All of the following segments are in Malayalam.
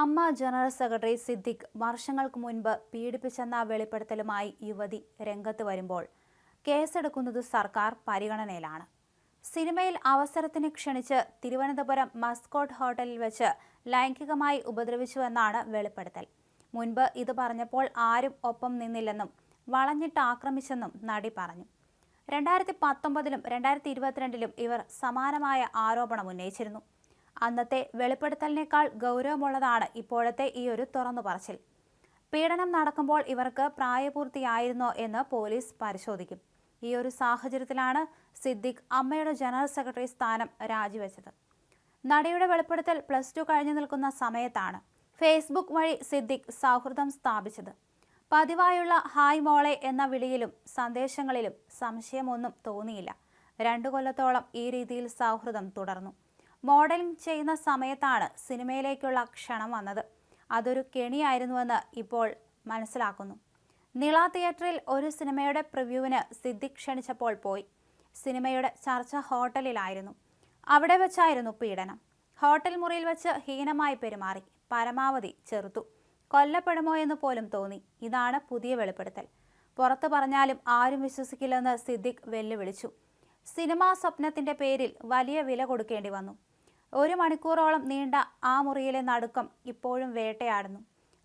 അമ്മ ജനറൽ സെക്രട്ടറി സിദ്ദിഖ് വർഷങ്ങൾക്ക് മുൻപ് പീഡിപ്പിച്ചെന്ന വെളിപ്പെടുത്തലുമായി യുവതി രംഗത്ത് വരുമ്പോൾ കേസെടുക്കുന്നത് സർക്കാർ പരിഗണനയിലാണ്. സിനിമയിൽ അവസരത്തിന് ക്ഷണിച്ച് തിരുവനന്തപുരം മസ്കോട്ട് ഹോട്ടലിൽ വെച്ച് ലൈംഗികമായി ഉപദ്രവിച്ചുവെന്നാണ് വെളിപ്പെടുത്തൽ. മുൻപ് ഇത് പറഞ്ഞപ്പോൾ ആരും ഒപ്പം നിന്നില്ലെന്നും വളഞ്ഞിട്ട് ആക്രമിച്ചെന്നും നടി പറഞ്ഞു. രണ്ടായിരത്തി പത്തൊമ്പതിലും രണ്ടായിരത്തി ഇരുപത്തിരണ്ടിലും ഇവർ സമാനമായ ആരോപണം ഉന്നയിച്ചിരുന്നു. അന്നത്തെ വെളിപ്പെടുത്തലിനേക്കാൾ ഗൗരവമുള്ളതാണ് ഇപ്പോഴത്തെ ഈ ഒരു തുറന്നു പറച്ചിൽ പീഡനം നടക്കുമ്പോൾ ഇവർക്ക് പ്രായപൂർത്തിയായിരുന്നോ എന്ന് പോലീസ് പരിശോധിക്കും. ഈ ഒരു സാഹചര്യത്തിലാണ് സിദ്ദിഖ് അമ്മയുടെ ജനറൽ സെക്രട്ടറി സ്ഥാനം രാജിവെച്ചത്. നടിയുടെ വെളിപ്പെടുത്തൽ പ്ലസ് ടു കഴിഞ്ഞു നിൽക്കുന്ന സമയത്താണ് ഫേസ്ബുക്ക് വഴി സിദ്ദിഖ് സൗഹൃദം സ്ഥാപിച്ചത്. പതിവായുള്ള ഹായ് മോളെ എന്ന വിളിയിലും സന്ദേശങ്ങളിലും സംശയമൊന്നും തോന്നിയില്ല. രണ്ടു കൊല്ലത്തോളം ഈ രീതിയിൽ സൗഹൃദം തുടർന്നു. മോഡലിംഗ് ചെയ്യുന്ന സമയത്താണ് സിനിമയിലേക്കുള്ള ക്ഷണം വന്നത്. അതൊരു കെണിയായിരുന്നുവെന്ന് ഇപ്പോൾ മനസ്സിലാക്കുന്നു. നിള തിയേറ്ററിൽ ഒരു സിനിമയുടെ പ്രിവ്യൂവിന് സിദ്ദിഖ് ക്ഷണിച്ചപ്പോൾ പോയി. സിനിമയുടെ ചർച്ച ഹോട്ടലിലായിരുന്നു. അവിടെ വെച്ചായിരുന്നു പീഡനം. ഹോട്ടൽ മുറിയിൽ വെച്ച് ഹീനമായി പെരുമാറി. പരമാവധി ചെറുത്തു. കൊല്ലപ്പെടുമോ എന്ന് പോലും തോന്നി. ഇതാണ് പുതിയ വെളിപ്പെടുത്തൽ. പുറത്തു പറഞ്ഞാലും ആരും വിശ്വസിക്കില്ലെന്ന് സിദ്ദിഖ് വെല്ലുവിളിച്ചു. സിനിമാ സ്വപ്നത്തിന്റെ പേരിൽ വലിയ വില കൊടുക്കേണ്ടി വന്നു. ഒരു മണിക്കൂറോളം നീണ്ട ആ മുറിയിലെ നടുക്കം ഇപ്പോഴും വേട്ടയാടുന്നു.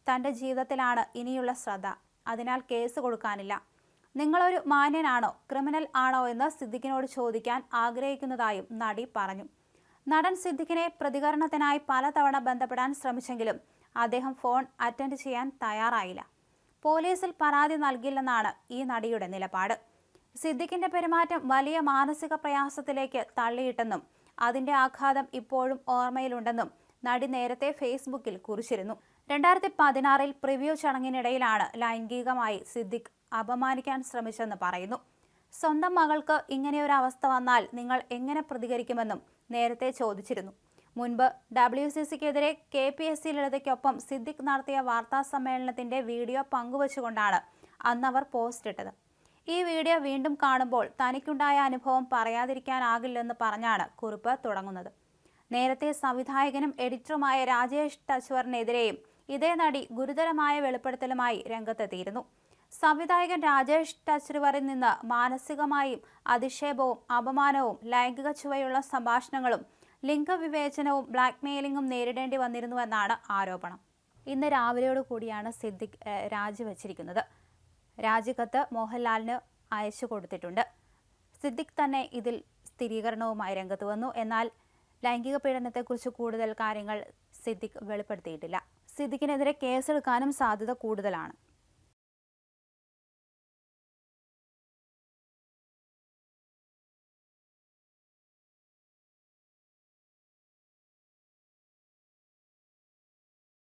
തന്റെ ജീവിതത്തിലാണ് ഇനിയുള്ള ശ്രദ്ധ. അതിനാൽ കേസ് കൊടുക്കാനില്ല. നിങ്ങളൊരു മാന്യനാണോ ക്രിമിനൽ ആണോ എന്ന് സിദ്ദിഖിനോട് ചോദിക്കാൻ ആഗ്രഹിക്കുന്നതായും നടി പറഞ്ഞു. നടൻ സിദ്ദിഖിനെ പ്രതികരണത്തിനായി പലതവണ ബന്ധപ്പെടാൻ ശ്രമിച്ചെങ്കിലും അദ്ദേഹം ഫോൺ അറ്റൻഡ് ചെയ്യാൻ തയ്യാറായില്ല. പോലീസിൽ പരാതി നൽകില്ലെന്നാണ് ഈ നടിയുടെ നിലപാട്. സിദ്ദിഖിന്റെ പെരുമാറ്റം വലിയ മാനസിക പ്രയാസത്തിലേക്ക് തള്ളിയിട്ടെന്നും അതിന്റെ ആഘാതം ഇപ്പോഴും ഓർമ്മയിലുണ്ടെന്നും നടി നേരത്തെ ഫേസ്ബുക്കിൽ കുറിച്ചിരുന്നു. രണ്ടായിരത്തി പതിനാറിൽ പ്രിവ്യൂ ചടങ്ങിനിടയിലാണ് ലൈംഗികമായി സിദ്ദിഖ് അപമാനിക്കാൻ ശ്രമിച്ചെന്ന് പറയുന്നു. സ്വന്തം മകൾക്ക് ഇങ്ങനെയൊരു അവസ്ഥ വന്നാൽ നിങ്ങൾ എങ്ങനെ പ്രതികരിക്കുമെന്നും നേരത്തെ ചോദിച്ചിരുന്നു. മുൻപ് ഡബ്ല്യു സി സിക്കെതിരെ കെ പി എസ് സി ലളിതയ്ക്കൊപ്പം സിദ്ദിഖ് നടത്തിയ വാർത്താ സമ്മേളനത്തിന്റെ വീഡിയോ പങ്കുവച്ചുകൊണ്ടാണ് അന്നവർ പോസ്റ്റ് ഇട്ടത് ഈ വീഡിയോ വീണ്ടും കാണുമ്പോൾ തനിക്കുണ്ടായ അനുഭവം പറയാതിരിക്കാനാകില്ലെന്ന് പറഞ്ഞാണ് കുറിപ്പ് തുടങ്ങുന്നത്. നേരത്തെ സംവിധായകനും എഡിറ്ററുമായ രാജേഷ് ടച്വറിനെതിരെയും ഇതേ നടി ഗുരുതരമായ വെളിപ്പെടുത്തലുമായി രംഗത്തെത്തിയിരുന്നു. സംവിധായകൻ രാജേഷ് ടച്ചുവറിൽ നിന്ന് മാനസികമായും അധിക്ഷേപവും അപമാനവും ലൈംഗിക ചുവയുള്ള സംഭാഷണങ്ങളും ലിംഗവിവേചനവും ബ്ലാക്ക്മെയിലിംഗും നേരിടേണ്ടി വന്നിരുന്നുവെന്നാണ് ആരോപണം. ഇന്ന് രാവിലെയോട് കൂടിയാണ് സിദ്ദിഖ് രാജിവെച്ചിരിക്കുന്നത്. രാജിക്കത്ത് മോഹൻലാലിന് അയച്ചു കൊടുത്തിട്ടുണ്ട്. സിദ്ദിഖ് തന്നെ ഇതിൽ സ്ഥിരീകരണവുമായി രംഗത്ത് വന്നു. എന്നാൽ ലൈംഗിക പീഡനത്തെക്കുറിച്ച് കൂടുതൽ കാര്യങ്ങൾ സിദ്ദിഖ് വെളിപ്പെടുത്തിയിട്ടില്ല. സിദ്ദിഖിനെതിരെ കേസെടുക്കാനും സാധ്യത കൂടുതലാണ്.